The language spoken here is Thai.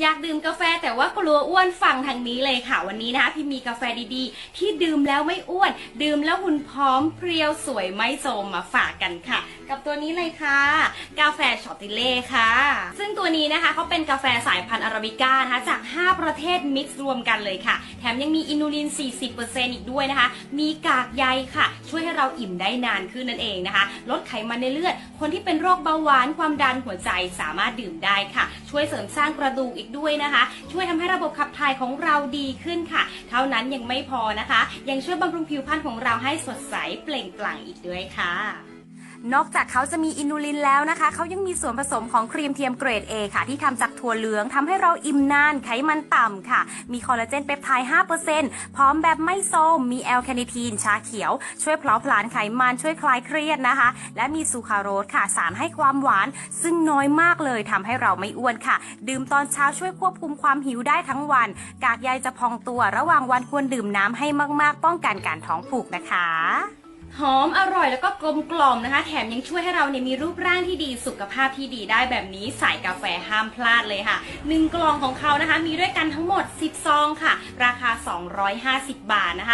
อยากดื่มกาแฟแต่ว่ากลัวอ้วนฟังทางนี้เลยค่ะ วันนี้นะคะพี่มีกาแฟดีๆ ที่ดื่มแล้วไม่อ้วน ดื่มแล้วหุ่นพร้อมเพรียวสวยไม่โทรมมาฝากกันค่ะ กับตัวนี้เลยค่ะ กาแฟช็อตติเล่ค่ะ ซึ่งตัวนี้นะคะเขาเป็นกาแฟสายพันธุ์อาราบิก้านะคะจาก 5 ประเทศมิกซ์รวมกันเลยค่ะ แถมยังมีอินูลิน 40%อีกด้วยนะคะ มีกากใยค่ะ ช่วยให้เราอิ่มได้นานขึ้นนั่นเองนะคะ ลดไขมันในเลือด คนที่เป็นโรคเบาหวานความดันหัวใจสามารถดื่มได้ค่ะ ช่วยเสริมสร้างกระดูกอีกด้วยนะคะ ช่วยทำให้ระบบขับถ่ายของเราดีขึ้นค่ะ เท่านั้นยังไม่พอนะคะ ยังช่วยบำรุงผิวพรรณของเราให้สดใสเปล่งปลั่งอีกด้วยค่ะ นอกจากเขาจะมีอินูลินแล้วนะคะ เขายังมีส่วนผสมของครีมเทียมเกรด A ค่ะ ที่ทำจากถั่วเหลืองทำให้เราอิ่มนาน ไขมันต่ำค่ะ มีคอลลาเจนเปปไทด์5%พร้อมแบบไม่โซม มีแอลคาเนทีน ชาเขียว ช่วยเพลาผลาญไขมันช่วยคลายเครียดนะคะ และมีซูคราโรสค่ะ สารให้ความหวาน ซึ่งน้อยมากเลยทำให้เราไม่อ้วนค่ะ ดื่มตอนเช้าช่วยควบคุมความหิวได้ทั้งวัน กากใยจะพองตัว ระหว่างวันควรดื่มน้ำให้มาก ๆ ป้องกันการท้องผูกนะคะ หอมอร่อยแล้วก็กลมกล่อมนะคะ แถมยังช่วยให้เราเนี่ยมีรูปร่างที่ดีสุขภาพที่ดีได้แบบนี้ใส่กาแฟห้ามพลาดเลยค่ะหนึ่งกล่องของเขานะคะ มีด้วยกันทั้งหมด10ซองค่ะ ราคา 250 บาทนะคะ